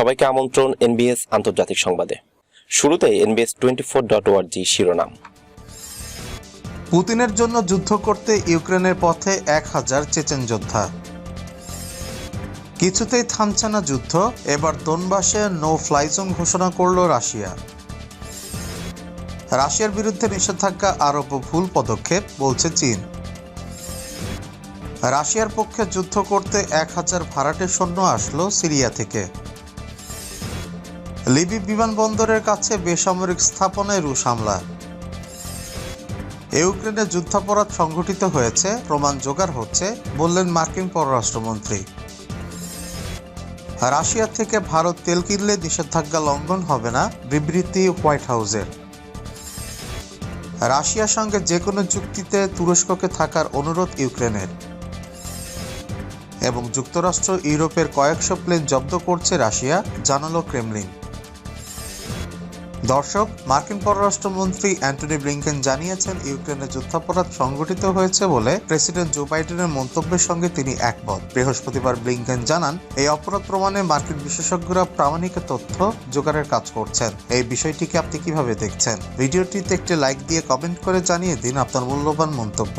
সবাইকে আমন্ত্রণ এনবিএস আন্তর্জাতিক সংবাদে। শুরুতে এনবিএস টোয়েন্টি ফোর ডট ওয়ার্জি শিরোনাম। পুতিনের জন্য যুদ্ধ করতে ইউক্রেনের পথে এক হাজার চেচেন যোদ্ধা। কিছুতেই থামছে না যুদ্ধ, এবার দোনবাসে নো ফ্লাই ঘোষণা করল রাশিয়া। রাশিয়ার বিরুদ্ধে নিষেধাজ্ঞা আরোপ ভুল পদক্ষেপ, বলছে চীন। রাশিয়ার পক্ষে যুদ্ধ করতে এক হাজার ভাড়াটে সৈন্য আসলো সিরিয়া থেকে। লিবি বিমানবন্দরের কাছে বেসামরিক স্থাপনায় রুশ হামলা। ইউক্রেনে যুদ্ধাপরাধ সংঘটিত হয়েছে, প্রমাণ জোগাড় হচ্ছে, বললেন মার্কিন পররাষ্ট্রমন্ত্রী। রাশিয়া থেকে ভারত তেল কিনলে নিষেধাজ্ঞা লঙ্ঘন হবে না, বিবৃতি হোয়াইট হাউসের। রাশিয়ার সঙ্গে যে কোনো চুক্তিতে তুরস্ককে থাকার অনুরোধ ইউক্রেনের। এবং যুক্তরাষ্ট্র ইউরোপের কয়েকশো প্লেন জব্দ করছে রাশিয়া, জানালো ক্রেমলিন। দর্শক মার্কিন পররাষ্ট্রমন্ত্রী অ্যান্টনি ব্লিংকেন জানিয়েছেন ইউক্রেনে যুদ্ধাপরাধ সংঘটিত হয়েছে বলে প্রেসিডেন্ট জো বাইডেনের মন্তব্যের সঙ্গে তিনি একমত। বৃহস্পতিবার ব্লিংকেন জানান এই অপরাধ প্রমাণে মার্কিন বিশেষজ্ঞরা প্রামাণিক তথ্য জোগাড়ের কাজ করছেন। এই বিষয়টিকে আপনি কীভাবে দেখছেন? ভিডিওটিতে একটি লাইক দিয়ে কমেন্ট করে জানিয়ে দিন আপনার মূল্যবান মন্তব্য।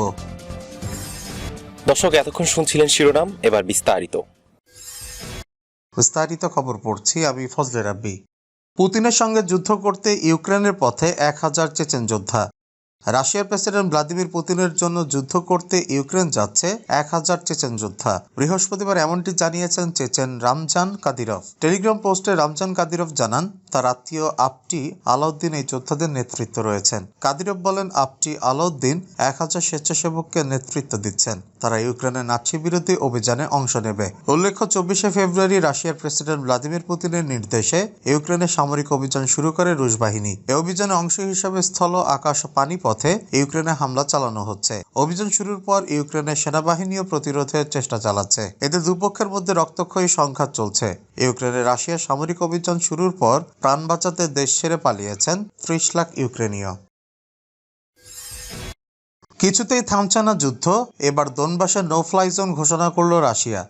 দর্শক এতক্ষণ শুনছিলেন শিরোনাম এবার বিস্তারিত। বিস্তারিত খবর পড়ছি আমি ফজলে রাব্বি। পুতিনের সঙ্গে যুদ্ধ করতে ইউক্রেনের পথে এক হাজার চেচেন যোদ্ধা। রাশিয়ার প্রেসিডেন্ট ভ্লাদিমির পুতিনের জন্য যুদ্ধ করতে ইউক্রেন যাচ্ছে এক হাজার চেচেন যোদ্ধা। বৃহস্পতিবার এমনটি জানিয়েছেন চেচেন রামজান কাদিরভ। টেলিগ্রাম পোস্টে রামজান কাদিরভ জানান তার আত্মীয় আপটি আলাউদ্দিন এই যোদ্ধাদের নেতৃত্ব রয়েছেন। কাদিরভ বলেন, আপটি আলাউদ্দিন এক হাজার স্বেচ্ছাসেবককে নেতৃত্ব দিচ্ছেন। তারা ইউক্রেনের নাৎসি বিরোধী অভিযানে অংশ নেবে। উল্লেখ্য, চব্বিশে ফেব্রুয়ারি রাশিয়ার প্রেসিডেন্ট ভ্লাদিমির পুতিনের নির্দেশে ইউক্রেনে সামরিক অভিযান শুরু করে রুশ বাহিনী। এই অভিযানে অংশ হিসেবে স্থল, আকাশ পানি পথে ইউক্রেনে হামলা চালানো হচ্ছে। অভিযান শুরুর পর ইউক্রেনের সেনাবাহিনীও প্রতিরোধের চেষ্টা চালাচ্ছে। এতে দুপক্ষের মধ্যে রক্তক্ষয়ী সংঘাত চলছে। ইউক্রেনে রাশিয়ার সামরিক অভিযান শুরুর পর প্রাণ বাঁচাতে দেশ ছেড়ে পালিয়েছেন ত্রিশ লাখ ইউক্রেনীয়। কিছুতেই থামছে না যুদ্ধ, এবার দোনবাসে নো ফ্লাই জোন ঘোষণা করল রাশিয়া।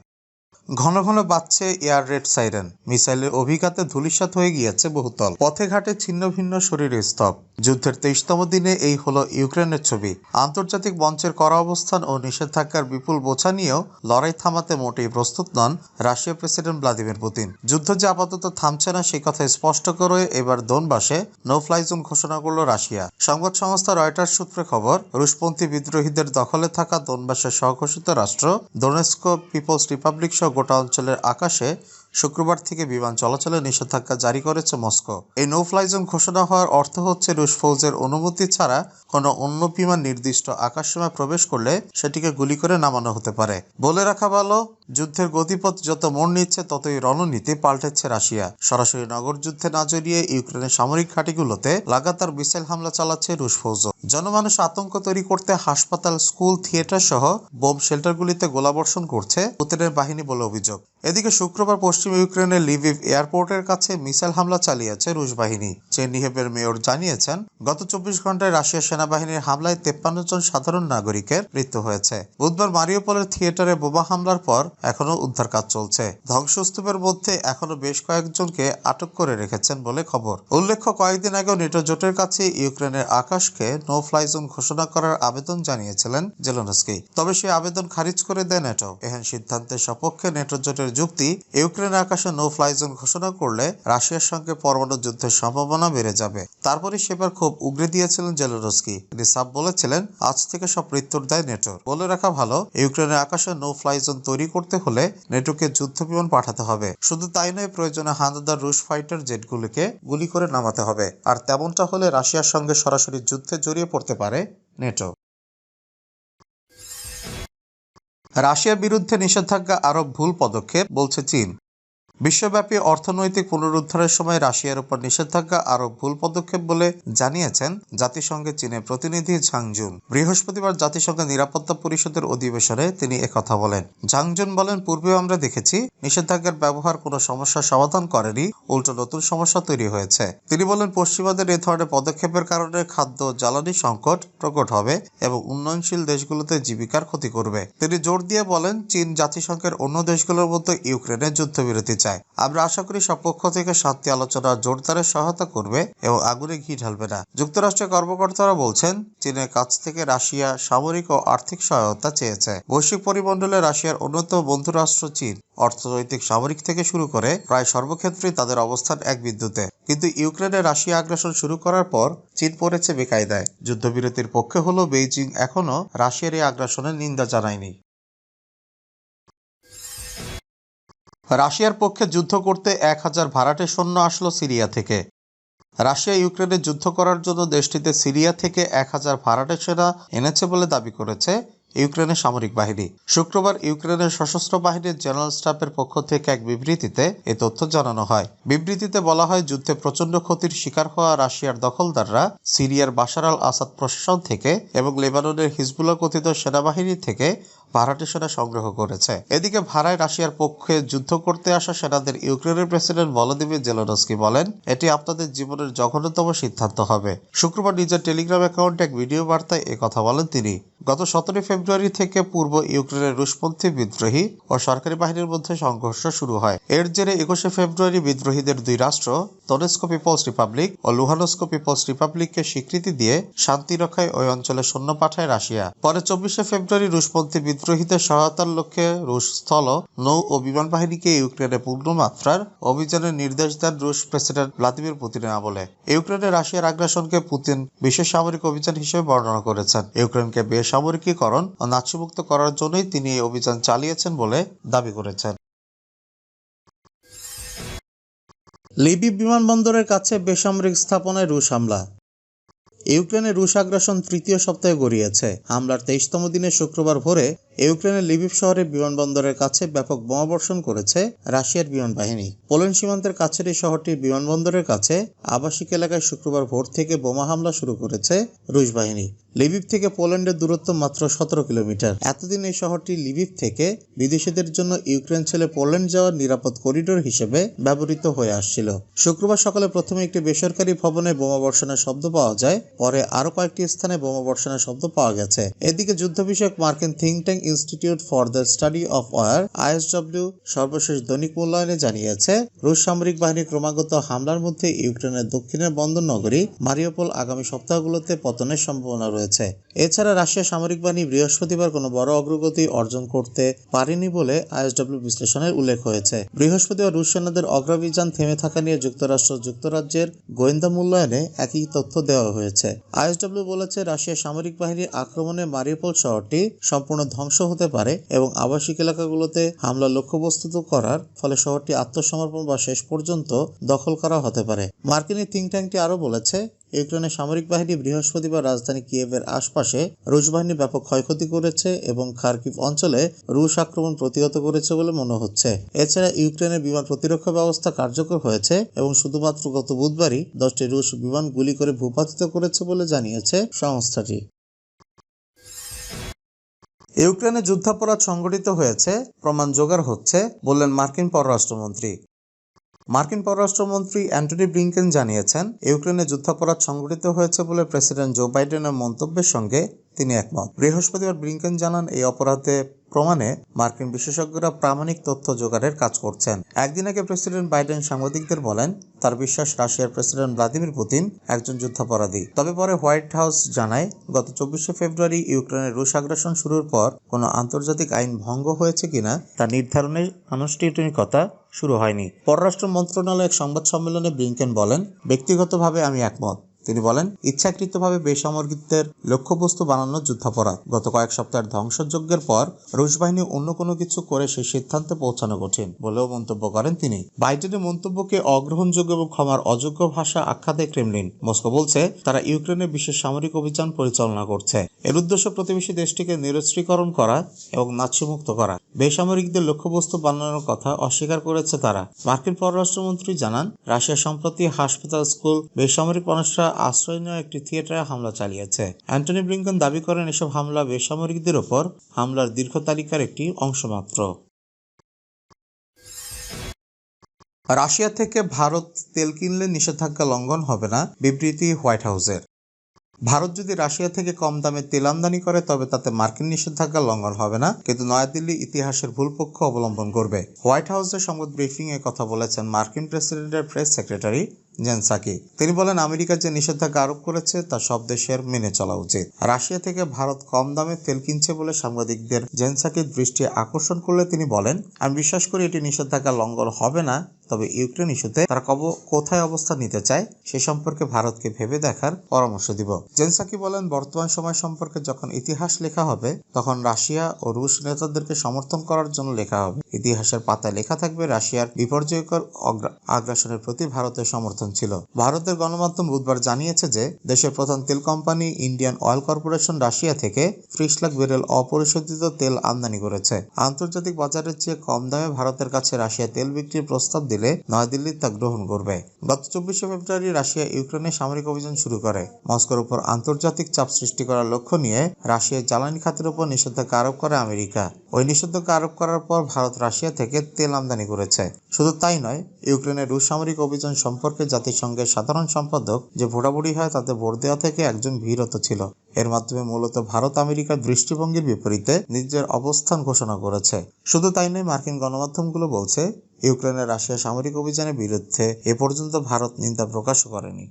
ঘন ঘন বাজছে এয়ার রেড সাইরেন, মিসাইলের অভিঘাতে ধুলিসাত হয়ে গিয়েছে বহুতল, পথে ঘাটে ছিন্ন ভিন্ন শরীর স্তব। যুদ্ধের তেইশতম দিনে এই হলো ইউক্রেনের ছবি। আন্তর্জাতিক মঞ্চের করা অবস্থান ও নিষেধাজ্ঞার বিপুল বোঝা নিয়েও লড়াই থামাতে মোটেই প্রস্তুত নন রাশিয়ার প্রেসিডেন্ট ভ্লাদিমির পুতিন। যুদ্ধ যে আপাতত থামছে না সেই কথা স্পষ্ট করে এবার দোনবাসে নো ফ্লাই জোন ঘোষণা করল রাশিয়া। সংবাদ সংস্থা রয়টার্স সূত্রে খবর, রুশপন্থী বিদ্রোহীদের দখলে থাকা দোনবাসের সহঘোষিত রাষ্ট্র দোনেস্কো পিপলস রিপাবলিক সহ গোটা অঞ্চলের আকাশে শুক্রবার থেকে বিমান চলাচলে নিষেধাজ্ঞা জারি করেছে মস্কো। এই নো ফ্লাই জোন ঘোষণা হওয়ার অর্থ হচ্ছে রুশ ফৌজের অনুমতি ছাড়া কোনো অন্য বিমান নির্দিষ্ট আকাশসীমায় প্রবেশ করলে সেটিকে গুলি করে নামানো হতে পারে। বলে রাখা ভালো যুদ্ধের গতিপথ যত মোড় নিচ্ছে ততই রণনীতি পাল্টেছে রাশিয়া। সরাসরি নগর যুদ্ধে না জড়িয়ে ইউক্রেনের সামরিক ঘাঁটিগুলোতে লাগাতার মিসাইল হামলা চালাচ্ছে রুশ ফৌজ। জনমানুষ আতঙ্ক তৈরি করতে হাসপাতাল, স্কুল, থিয়েটার সহ বোম শেল্টারগুলিতে গোলাবর্ষণ করছে পুতিনের বাহিনী বলে অভিযোগ। এদিকে শুক্রবার পশ্চিম ইউক্রেনের লিভিভ এয়ারপোর্টের কাছে মিসাইল হামলা চালিয়েছে রুশ বাহিনী। চেনিহেবের মেয়র জানিয়েছেন, গত চব্বিশ ঘন্টায় রাশিয়ার সেনাবাহিনীর হামলায় তেপ্পান্ন জন সাধারণ নাগরিকের মৃত্যু হয়েছে। বুধবার মারিওপলের থিয়েটারে বোমা হামলার পর এখনও উদ্ধার কাজ চলছে। ধ্বংসস্তূপের মধ্যে এখনও বেশ কয়েকজনকে আটক করে রেখেছেন বলে খবর। উল্লেখ্য, কয়েকদিন আগেও নেটো জোটের কাছে ইউক্রেনের আকাশকে নো ফ্লাই জোন ঘোষণা করার আবেদন জানিয়েছিলেন জেলোনস্কি। তবে সেই আবেদন খারিজ করে দেয় নেটো। এহেন সিদ্ধান্তের সপক্ষে নেটো জোটের যুক্তি, ইউক্রেনের আকাশে নো ফ্লাই জোন ঘোষণা করলে রাশিয়ার সঙ্গে পরমাণু যুদ্ধের সম্ভাবনা বেড়ে যাবে। তারপরে সেবার খুব উগরে দিয়েছিলেন জেলোনস্কি। তিনি সাব বলেছিলেন, আজ থেকে সব মৃত্যুর দায় নেটোর। বলে রাখা ভালো, ইউক্রেনের আকাশে নো ফ্লাই জোন তৈরি করতে হলে নেটোকে যুদ্ধ বিমান পাঠাতে হবে। শুধু তাই নয়, প্রয়োজনে হানাদার রুশ ফাইটার জেটগুলিকে গুলি করে নামাতে হবে। আর তেমনটা হলে রাশিয়ার সঙ্গে সরাসরি যুদ্ধে জড়িয়ে পড়তে পারে নেটো। রাশিয়ার বিরুদ্ধে নিষেধাজ্ঞা আরও ভুল পদক্ষেপ, বলছে চীন। বিশ্বব্যাপী অর্থনৈতিক পুনরুদ্ধারের সময় রাশিয়ার উপর নিষেধাজ্ঞা আরও ভুল পদক্ষেপ বলে জানিয়েছেন জাতিসংঘের চীনের প্রতিনিধি ঝাংজুন বৃহস্পতিবার জাতিসংঘের নিরাপত্তা পরিষদের অধিবেশনে তিনি একথা বলেন। ঝাংজুন বলেন পূর্বে আমরা দেখেছি নিষেধাজ্ঞার ব্যবহার কোনো সমস্যার সমাধান করেনি, উল্টো নতুন সমস্যা তৈরি হয়েছে। তিনি বলেন, পশ্চিমাদের এ ধরনের পদক্ষেপের কারণে খাদ্য জ্বালানি সংকট প্রকট হবে এবং উন্নয়নশীল দেশগুলোতে জীবিকার ক্ষতি করবে। তিনি জোর দিয়ে বলেন, চীন জাতিসংঘের অন্য দেশগুলোর মতো ইউক্রেনের যুদ্ধবিরতি চায়। চায় আমরা আশা করি সব পক্ষ থেকে শান্তি আলোচনা জোরদারের সহায়তা করবে এবং আগুনে ঘি ঢালবে না। যুক্তরাষ্ট্রের কর্মকর্তারা বলছেন, চীনের কাছ থেকে রাশিয়া সামরিক ও আর্থিক সহায়তা চেয়েছে। বৈশ্বিক পরিমণ্ডলে রাশিয়ার অন্যতম বন্ধুরাষ্ট্র চীন। অর্থনৈতিক সামরিক থেকে শুরু করে প্রায় সর্বক্ষেত্রেই তাদের অবস্থান এক বিদ্যুতে কিন্তু ইউক্রেনে রাশিয়া আগ্রাসন শুরু করার পর চীন পড়েছে বেকায়দায়। যুদ্ধবিরতির পক্ষে হলেও বেইজিং এখনও রাশিয়ার এই আগ্রাসনের নিন্দা জানায়নি। রাশিয়ার পক্ষে যুদ্ধ করতে এক হাজার ভাড়াটে সৈন্য আসলো সিরিয়া থেকে। রাশিয়া ইউক্রেনে যুদ্ধ করার জন্য দেশটিতে সিরিয়া থেকে এক হাজার ভাড়াটে সেনা এনেছে বলে দাবি করেছে ইউক্রেনের সামরিক বাহিনী। শুক্রবার ইউক্রেনের সশস্ত্র বাহিনীর জেনারেল স্টাফের পক্ষ থেকে এক বিবৃতিতে এ তথ্য জানানো হয়। বিবৃতিতে বলা হয়, যুদ্ধে প্রচণ্ড ক্ষতির শিকার হওয়া রাশিয়ার দখলদাররা সিরিয়ার বাশার আল আসাদ প্রশাসন থেকে এবং লেবাননের হিজবুল্লাহ কথিত সেনাবাহিনী থেকে ভাড়াটে সেনা সংগ্রহ করেছে। এদিকে ভাড়ায় রাশিয়ার পক্ষে যুদ্ধ করতে আসা সেনাদের ইউক্রেনের প্রেসিডেন্ট ভলোদিমির জেলোনস্কি বলেন, এটি আপনাদের জীবনের জঘন্যতম সিদ্ধান্ত হবে। শুক্রবার নিজের টেলিগ্রাম অ্যাকাউন্টে এক ভিডিও বার্তায় কথা বলেন তিনি। গত সতেরোই ফেব্রুয়ারি থেকে পূর্ব ইউক্রেনের রুশপন্থী বিদ্রোহী ও সরকারি বাহিনীর মধ্যে সংঘর্ষ শুরু হয়। এর জেরে একুশে ফেব্রুয়ারি বিদ্রোহীদের দুই রাষ্ট্র তনেস্কো পিপলস রিপাবলিক ও লুহানস্কো পিপলস রিপাবলিককে স্বীকৃতি দিয়ে শান্তি রক্ষায় ওই অঞ্চলে সৈন্য পাঠায় রাশিয়া। পরে চব্বিশে ফেব্রুয়ারি রুশপন্থী বিদ্রোহীদের সহায়তার লক্ষ্যে রুশ স্থল, নৌ ও বিমান বাহিনীকে ইউক্রেনে পূর্ণমাত্রার অভিযানের নির্দেশ দেন রুশ প্রেসিডেন্ট ভ্লাদিমির পুতিনের আমলে। ইউক্রেনে রাশিয়ার আগ্রাসনকে পুতিন বিশেষ সামরিক অভিযান হিসেবে বর্ণনা করেছেন। ইউক্রেনকে বেসামরিকীকরণ ও নাৎসিমুক্ত করার জন্যই তিনি এই অভিযান চালিয়েছেন বলে দাবি করেছেন। লিবি বিমানবন্দরের কাছে বেসামরিক স্থাপনায় রুশ হামলা। ইউক্রেনে রুশ আগ্রাসন তৃতীয় সপ্তাহে গড়িয়েছে। হামলার তেইশতম দিনে শুক্রবার ভোরে ইউক্রেনের লিবিভ শহরের বিমানবন্দরের কাছে ব্যাপক বোমাবর্ষণ করেছে রাশিয়ার বিমান বাহিনী। পোল্যান্ড সীমান্তের কাছের এই শহরটির বিমানবন্দরের কাছে আবাসিক এলাকায় শুক্রবার ভোর থেকে বোমা হামলা শুরু করেছে রুশ বাহিনী। লিবিভ থেকে পোল্যান্ডের দূরত্ব মাত্র সতেরো কিলোমিটার। এতদিন এই শহরটি লিবিভ থেকে বিদেশিদের জন্য ইউক্রেন ছেড়ে পোল্যান্ড যাওয়ার নিরাপদ করিডোর হিসেবে ব্যবহৃত হয়ে আসছিল। শুক্রবার সকালে প্রথমে একটি বেসরকারি ভবনে বোমাবর্ষণের শব্দ পাওয়া যায়। পরে আরও কয়েকটি স্থানে বোমা বর্ষণের শব্দ পাওয়া গেছে। এদিকে যুদ্ধ বিষয়ক মার্কিন think tank institute for the study of war, ISW, সর্বশেষ দৈনিক মূল্যায়নে জানিয়েছে, রুশ সামরিক বাহিনী ক্রমাগত হামলার মধ্যে ইউক্রেনের দক্ষিণের বন্দর নগরী মারিওপোল আগামী সপ্তাহগুলোতে পতনের সম্ভাবনা রয়েছে। এছাড়া রাশিয়া সামরিক বাহিনী বৃহস্পতিবার কোনো বড় অগ্রগতি অর্জন করতে পারেনি বলে আইএসডব্লিউ বিশ্লেষণের উল্লেখ হয়েছে। বৃহস্পতিবার রুশ সেনাদের অগ্রাভিযান থেমে থাকা নিয়ে যুক্তরাষ্ট্র যুক্তরাজ্যের গোয়েন্দা মূল্যায়নে একই তথ্য দেওয়া হয়েছে। আইএসডব্লিউ বলেছে, রাশিয়ার সামরিক বাহিনীর আক্রমণে মারিপোল শহরটি সম্পূর্ণ ধ্বংস হতে পারে এবং আবাসিক এলাকাগুলোতে হামলা লক্ষ্যবস্তুত করার ফলে শহরটি আত্মসমর্পণ বা শেষ পর্যন্ত দখল করা হতে পারে। মার্কিনী থিঙ্ক ট্যাঙ্কটি আরও বলেছে ইউক্রেনের সামরিক বাহিনী বৃহস্পতিবার রাজধানী কিয়েভের আশপাশে রুশ বাহিনী ব্যাপক ক্ষয়ক্ষতি করেছে এবং খার্কিভ অঞ্চলে রুশ আক্রমণ প্রতিহত করেছে বলে মনে হচ্ছে। এছাড়া ইউক্রেনের বিমান প্রতিরক্ষা ব্যবস্থা কার্যকর হয়েছে এবং শুধুমাত্র গত বুধবারই দশটি রুশ বিমান গুলি করে ভূপাতিত করেছে বলে জানিয়েছে সংস্থাটি। ইউক্রেনে যুদ্ধাপরাধ সংঘটিত হয়েছে, প্রমাণ জোগাড় হচ্ছে, বললেন মার্কিন পররাষ্ট্রমন্ত্রী। মার্কিন পররাষ্ট্রমন্ত্রী অ্যান্টনি ব্লিংকেন জানিয়েছেন, ইউক্রেনে যুদ্ধাপরাধ সংঘটিত হয়েছে বলে প্রেসিডেন্ট জো বাইডেনের মন্তব্যের সঙ্গে তিনি একমত। বৃহস্পতিবার ব্লিংকেন জানান, এই অপরাধে প্রমাণে মার্কিন বিশেষজ্ঞরা প্রামাণিক তথ্য জোগাড়ের কাজ করছেন। একদিন আগে প্রেসিডেন্ট বাইডেন সাংবাদিকদের বলেন, তার বিশ্বাস, রাশিয়ার প্রেসিডেন্ট ভ্লাদিমির পুতিন একজন যুদ্ধাপরাধী। তবে পরে হোয়াইট হাউস জানায়, গত চব্বিশে ফেব্রুয়ারি ইউক্রেনের রুশ আগ্রাসন শুরুর পর কোনো আন্তর্জাতিক আইন ভঙ্গ হয়েছে কিনা তা নির্ধারণের আনুষ্ঠানিকতা শুরু হয়নি। পররাষ্ট্র মন্ত্রণালয় এক সংবাদ সম্মেলনে ব্লিংকেন বলেন, ব্যক্তিগতভাবে আমি একমত। তিনি বলেন, ইচ্ছাকৃতভাবে বেসামরিকদের লক্ষ্যবস্তু বানানো যুদ্ধাপরাধ। গত কয়েক সপ্তাহের ধ্বংসযজ্ঞের পর রুশ বাহিনী অন্য কোনো কিছু করে সেই সিদ্ধান্তে পৌঁছানো কঠিন বলেও মন্তব্য করেন তিনি। বাইডেনের মন্তব্যকে অগ্রহণযোগ্য এবং ক্ষমার অযোগ্য ভাষা আখ্যা দেয় ক্রেমলিন। মস্কো বলছে, তারা ইউক্রেনে বিশেষ সামরিক অভিযান পরিচালনা করছে। এর উদ্দেশ্য প্রতিবেশী দেশটিকে নিরস্ত্রীকরণ করা এবং নাৎসিমুক্ত করা। বেসামরিকদের লক্ষ্যবস্তু বানানোর কথা অস্বীকার করেছে তারা। মার্কিন পররাষ্ট্রমন্ত্রী জানান রাশিয়া সম্প্রতি হাসপাতাল স্কুল, বেসামরিক মানুষরা আশ্রয় নেওয়া একটি থিয়েটারে হামলা চালিয়েছে। অ্যান্টনি ব্লিংকন দাবি করেন এসব হামলা বেসামরিকদের ওপর হামলার দীর্ঘ তালিকার একটি অংশ মাত্র। রাশিয়া থেকে ভারত তেল কিনলে নিষেধাজ্ঞা লঙ্ঘন হবে না, বিবৃতি হোয়াইট হাউসের। ভারত যদি রাশিয়া থেকে কম দামে তেল আমদানি করে, তবে তাতে মার্কিন নিষেধাজ্ঞা লঙ্ঘন হবে না, কিন্তু নয়াদিল্লি ইতিহাসের ভুল পক্ষ অবলম্বন করবে। হোয়াইট হাউসের সংবাদ ব্রিফিং এ কথা বলেছেন মার্কিন প্রেসিডেন্টের প্রেস সেক্রেটারি জেন সাকি তিনি বলেন আমেরিকা যে নিষেধাজ্ঞা আরোপ করেছে, তা সব দেশের মেনে চলা উচিত। রাশিয়া থেকে ভারত কম দামে তেল কিনছে বলে সাংবাদিকদের জেনসাকির দৃষ্টি আকর্ষণ করলে তিনি বলেন, আমি বিশ্বাস করি এটি নিষেধাজ্ঞা লঙ্ঘন হবে না, তবে ইউক্রেন ইস্যুতে তারা কব, কোথায় অবস্থান নিতে চায়, সে সম্পর্কে ভারতকে ভেবে দেখার পরামর্শ দিব। জেনসাকি বলেন, বর্তমান সময় সম্পর্কে যখন ইতিহাস লেখা হবে, তখন রাশিয়া ও রুশ নেতাদেরকে সমর্থন করার জন্য লেখা হবে। ইতিহাসের পাতায় লেখা থাকবে, রাশিয়ার বিপর্যয়কর আগ্রাসনের প্রতি ভারতের সমর্থন ছিল। ভারতের গণমাধ্যম বুধবার জানিয়েছে যে, দেশের প্রধান তেল company Indian Oil Corporation Russia থেকে ত্রিশ লাখ ব্যারেল অপরিশোধিত তেল আমদানি করেছে। আন্তর্জাতিক বাজারের চেয়ে কম দামে ভারতের কাছে রাশিয়া তেল বিক্রির প্রস্তাব দিলে নয়াদিল্লি তা গ্রহণ করবে। গত চব্বিশে ফেব্রুয়ারি রাশিয়া ইউক্রেনে সামরিক অভিযান শুরু করে। মস্কোর উপর আন্তর্জাতিক চাপ সৃষ্টি করার লক্ষ্য নিয়ে রাশিয়ার জ্বালানি খাতের উপর নিষেধাজ্ঞা আরোপ করে আমেরিকা। ওই নিষেধাজ্ঞা আরোপ করার পর ভারত রাশিয়া থেকে তেল আমদানি করেছে। শুধু তাই নয়, ইউক্রেনের রুশ সামরিক অভিযান সম্পর্কে জাতিসংঘের সাধারণ সম্পাদক যে ভোটাভুটি হয় তাতে ভোট দেওয়া থেকে একজন বিরত ছিল। এর মাধ্যমে মূলত ভারত আমেরিকার দৃষ্টিভঙ্গির বিপরীতে নিজের অবস্থান ঘোষণা করেছে। শুধু তাই নয়, মার্কিন গণমাধ্যমগুলো বলছে, ইউক্রেনের রাশিয়া সামরিক অভিযানের বিরুদ্ধে এ পর্যন্ত ভারত নিন্দা প্রকাশ করেনি।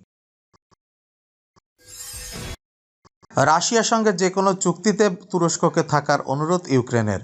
রাশিয়ার সঙ্গে যে কোনো চুক্তিতে তুরস্ককে থাকার অনুরোধ ইউক্রেনের।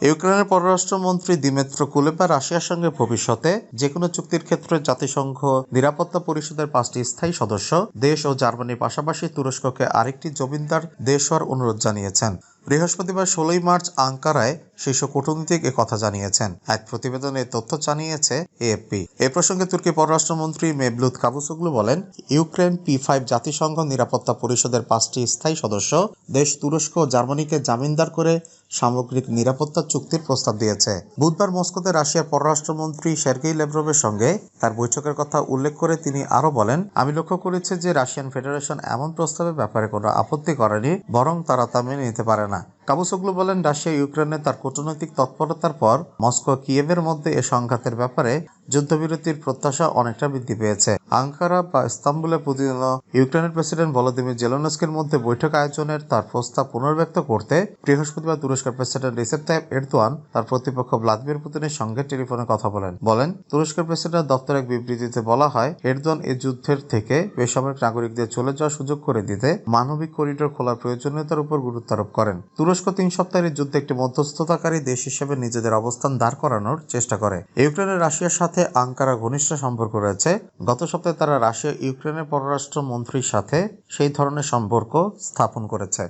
ইউক্রেনের পররাষ্ট্রমন্ত্রী দিমেত্র কুলেপা রাশিয়ার সঙ্গে ভবিষ্যতে যে কোনো চুক্তির ক্ষেত্রে জাতিসংঘ নিরাপত্তা পরিষদের পাঁচটি স্থায়ী সদস্য দেশ ও জার্মানির পাশাপাশি তুরস্ককে আরেকটি জমিনদার দেশ হওয়ার অনুরোধ জানিয়েছেন। বৃহস্পতিবার ষোলোই মার্চ আঙ্কারায় শীর্ষ কূটনীতিক কথা জানিয়েছেন। এক প্রতিবেদনে তথ্য জানিয়েছে এএফপি। এ প্রসঙ্গে তুর্কি পররাষ্ট্রমন্ত্রী মেবলুত কাবুসোগলু বলেন, ইউক্রেন পি ফাইভ জাতিসংঘ নিরাপত্তা পরিষদের পাঁচটি স্থায়ী সদস্য, দেশ তুরস্ক ও জার্মানিকে জামিনদার করে সামগ্রিক নিরাপত্তা চুক্তির প্রস্তাব দিয়েছে। বুধবার মস্কোতে রাশিয়ার পররাষ্ট্রমন্ত্রী সের্গেই লেভরভের সঙ্গে তার বৈঠকের কথা উল্লেখ করে তিনি আরও বলেন, আমি লক্ষ্য করেছি যে রাশিয়ান ফেডারেশন এমন প্রস্তাবের ব্যাপারে কোনো আপত্তি করেনি, বরং তারা তা মেনে নিতে পারে না। Ивановна কাবুসোগলু বলেন, রাশিয়া, ইউক্রেনে তার কূটনৈতিক তৎপরতার পর মস্কো কিয়েভের মধ্যে এ সংঘাতের ব্যাপারে যুদ্ধবিরতির প্রত্যাশা অনেকটা বৃদ্ধি পেয়েছে। আঙ্কারা বা ইস্তাম্বুলে প্রতিদিন ইউক্রেনের প্রেসিডেন্ট ভলোদিমির জেলোনস্কের মধ্যে বৈঠক আয়োজনের তার প্রস্তাব পুনর্ব্যক্ত করতে বৃহস্পতিবার তুরস্কের প্রেসিডেন্ট রিসেপ তাইপ এরদোয়ান, তার প্রতিপক্ষ ভ্লাদিমির পুতিনের সঙ্গে টেলিফোনে কথা বলেন। বলেন, তুরস্কের প্রেসিডেন্ট দপ্তর এক বিবৃতিতে বলা হয়, এরদোয়ান এই যুদ্ধের থেকে বেসামরিক নাগরিকদের চলে যাওয়ার সুযোগ করে দিতে মানবিক করিডোর খোলার প্রয়োজনীয়তার উপর গুরুত্ব আরোপ করেন। তুরস্ক তিন সপ্তাহের যুদ্ধে একটি মধ্যস্থতাকারী দেশ হিসেবে নিজেদের অবস্থান দাঁড় করানোর চেষ্টা করে। ইউক্রেনের রাশিয়ার সাথে আঙ্কারা ঘনিষ্ঠ সম্পর্ক রয়েছে। গত সপ্তাহে তারা রাশিয়া ইউক্রেনের পররাষ্ট্র মন্ত্রীর সাথে সেই ধরনের সম্পর্ক স্থাপন করেছে।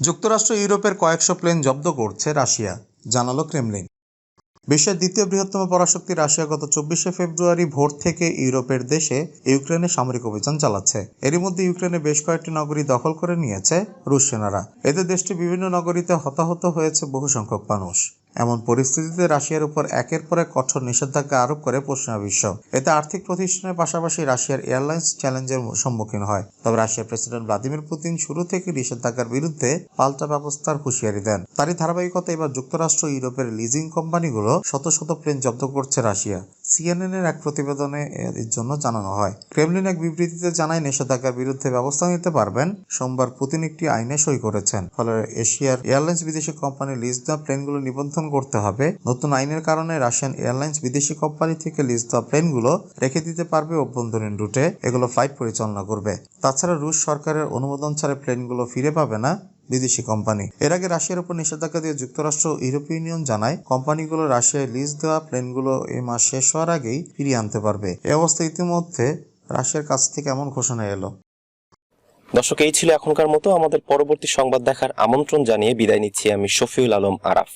যুক্তরাষ্ট্র ইউরোপের কয়েকশো প্লেন জব্দ করছে রাশিয়া, জানালো ক্রেমলিন। বিশ্বের দ্বিতীয় বৃহত্তম পরাশক্তি রাশিয়া গত চব্বিশে ফেব্রুয়ারি ভোর থেকে ইউরোপের দেশে ইউক্রেনে সামরিক অভিযান চালাচ্ছে। এরই মধ্যে ইউক্রেনে বেশ কয়েকটি নগরী দখল করে নিয়েছে রুশ সেনারা। এতে দেশটি বিভিন্ন নগরীতে হতাহত হয়েছে বহু সংখ্যক মানুষ। এমন পরিস্থিতিতে রাশিয়ার উপর একের পর এক কঠোর নিষেধাজ্ঞা আরোপ করে পশ্চিমা বিশ্ব। এতে আর্থিক প্রতিষ্ঠানের পাশাপাশি রাশিয়ার এয়ারলাইন্স চ্যালেঞ্জের সম্মুখীন হয়। তবে রাশিয়ার প্রেসিডেন্ট ভ্লাদিমির পুতিন শুরু থেকে নিষেধাজ্ঞার বিরুদ্ধে পাল্টা ব্যবস্থার হুঁশিয়ারি দেন। তারই ধারাবাহিকতা এবার যুক্তরাষ্ট্র, ইউরোপের লিজিং কোম্পানিগুলো শত শত প্লেন জব্দ করছে রাশিয়া। সিএনএন এর এক প্রতিবেদনে এর জন্য জানানো হয়। ক্রেমলিন এক বিবৃতিতে জানায়, নিষেধাজ্ঞার বিরুদ্ধে ব্যবস্থা নিতে পারবেন। সোমবার পুতিন একটি আইনে সই করেছেন। ফলে এশিয়ার এয়ারলাইন্স বিদেশি কোম্পানি লিজ দেওয়া প্লেনগুলো নিবন্ধন করতে হবে। নতুন আইনের কারণে রাশিয়ান এয়ারলাইন্স বিদেশি কোম্পানি থেকে লিজ দেওয়া প্লেনগুলো রেখে দিতে পারবে অভ্যন্তরীণ রুটে। এগুলো ফ্লাইট পরিচালনা করবে। তাছাড়া রুশ সরকারের অনুমোদন ছাড়া প্লেনগুলো ফিরে পাবে না। বিদেশি কোম্পানি। এর আগে রাশিয়ার উপর নিষেধাজ্ঞা দিয়ে যুক্তরাষ্ট্র ইউরোপীয় ইউনিয়ন জানায়, কোম্পানিগুলো রাশিয়ায় লিজ দেওয়া প্লেনগুলো এই মাস শেষ হওয়ার আগেই ফিরিয়ে আনতে পারবে। এ অবস্থা ইতিমধ্যে রাশিয়ার কাছ থেকে এমন ঘোষণা এলো। দর্শক, এই ছিল এখনকার মতো। আমাদের পরবর্তী সংবাদ দেখার আমন্ত্রণ জানিয়ে বিদায় নিচ্ছি আমি শফিউল আলম আরাফ।